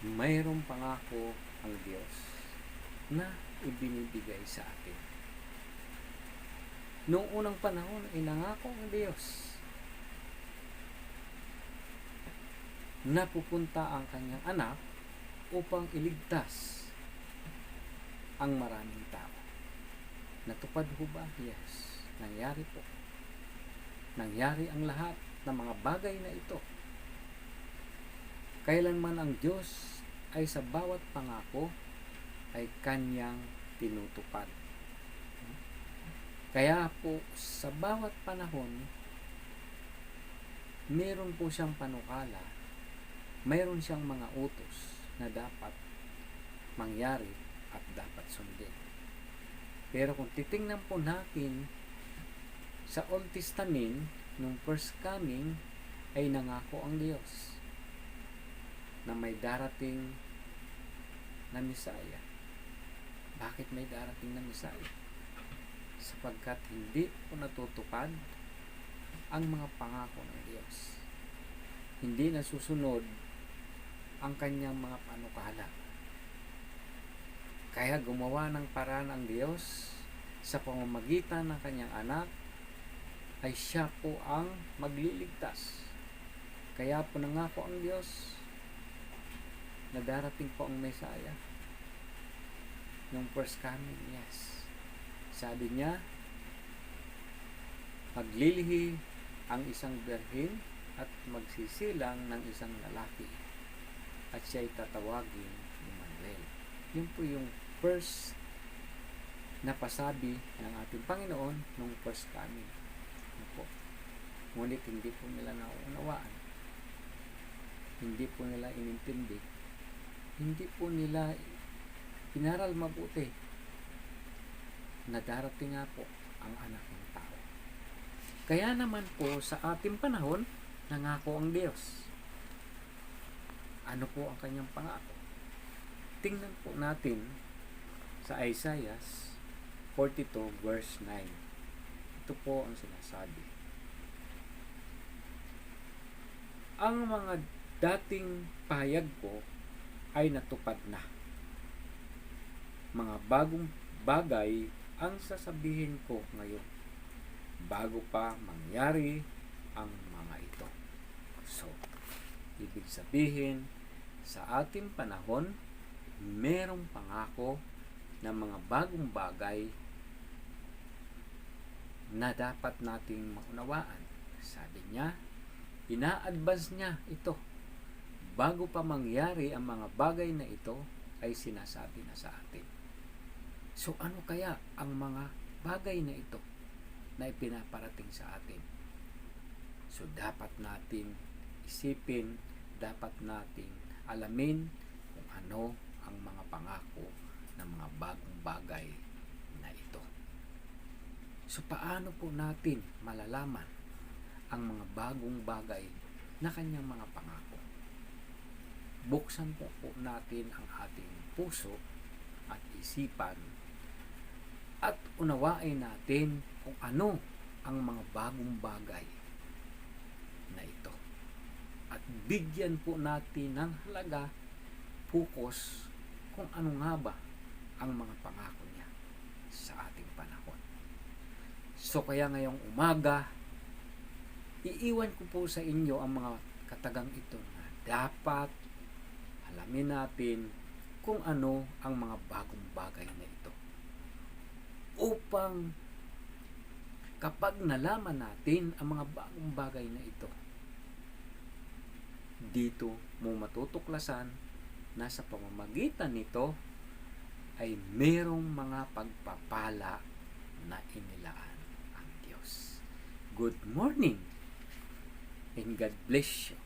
mayroong pangako ang Diyos na ibinibigay sa atin. Noong unang panahon ay nangako ang Diyos na pupunta ang kanyang anak upang iligtas ang maraming tao. Natupad ho ba? Yes. Nangyari po. Nangyari ang lahat ng mga bagay na ito. Kailanman ang Diyos ay sa bawat pangako ay kanyang tinutupad. Kaya po sa bawat panahon meron po siyang panukala, mayroon siyang mga utos na dapat mangyari at dapat sundin. Pero kung titingnan po natin sa Old Testament, nung first coming, ay nangako ang Diyos na may darating na Misaya. Bakit may darating na Misaya? Sapagkat hindi po natutupad ang mga pangako ng Diyos. Hindi nasusunod ang kanyang mga panukala. Kaya gumawa ng paraan ang Diyos sa pamamagitan ng kanyang anak ay siya po ang magliligtas. Kaya po nangako ang Diyos na darating po ang Messiah. Yung first coming, yes. Sabi niya, maglilihi ang isang berhin at magsisilang ng isang lalaki at siya'y tatawagin ni Manuel. Yun po yung first na pasabi ng ating Panginoon nung first coming. Po. Ngunit hindi po nila nauunawaan. Hindi po nila inintindi. Hindi po nila inaral mabuti na darating nga po ang anak ng tao. Kaya naman po sa ating panahon, nangako ang Diyos. Ano po ang kanyang pangako? Tingnan po natin sa Isaiah 42 verse 9. Ito po ang sinasabi. Ang mga dating pahayag ko ay natupad na. Mga bagong bagay ang sasabihin ko ngayon bago pa mangyari ang mga ito. So, ibig sabihin, sa ating panahon, merong pangako ng mga bagong bagay na dapat nating maunawaan. Sabi niya, ina-advance niya ito. Bago pa mangyari ang mga bagay na ito, ay sinasabi na sa atin. So ano kaya ang mga bagay na ito na ipinaparating sa atin? So dapat natin isipin, dapat nating alamin kung ano ang mga pangako ng mga bagong bagay na ito. So paano po natin malalaman ang mga bagong bagay na kanyang mga pangako? Buksan po po natin ang ating puso at isipan at unawain natin kung ano ang mga bagong bagay na ito. At bigyan po natin ng halaga, focus kung ano nga ba ang mga pangako niya sa ating panahon. So kaya ngayong umaga, iiwan ko po sa inyo ang mga katagang ito na dapat alamin natin kung ano ang mga bagong bagay na ito. Upang kapag nalaman natin ang mga bagong bagay na ito, dito mo matutuklasan na sa pamamagitan nito ay merong mga pagpapala na inilaan ang Diyos. Good morning and God bless you.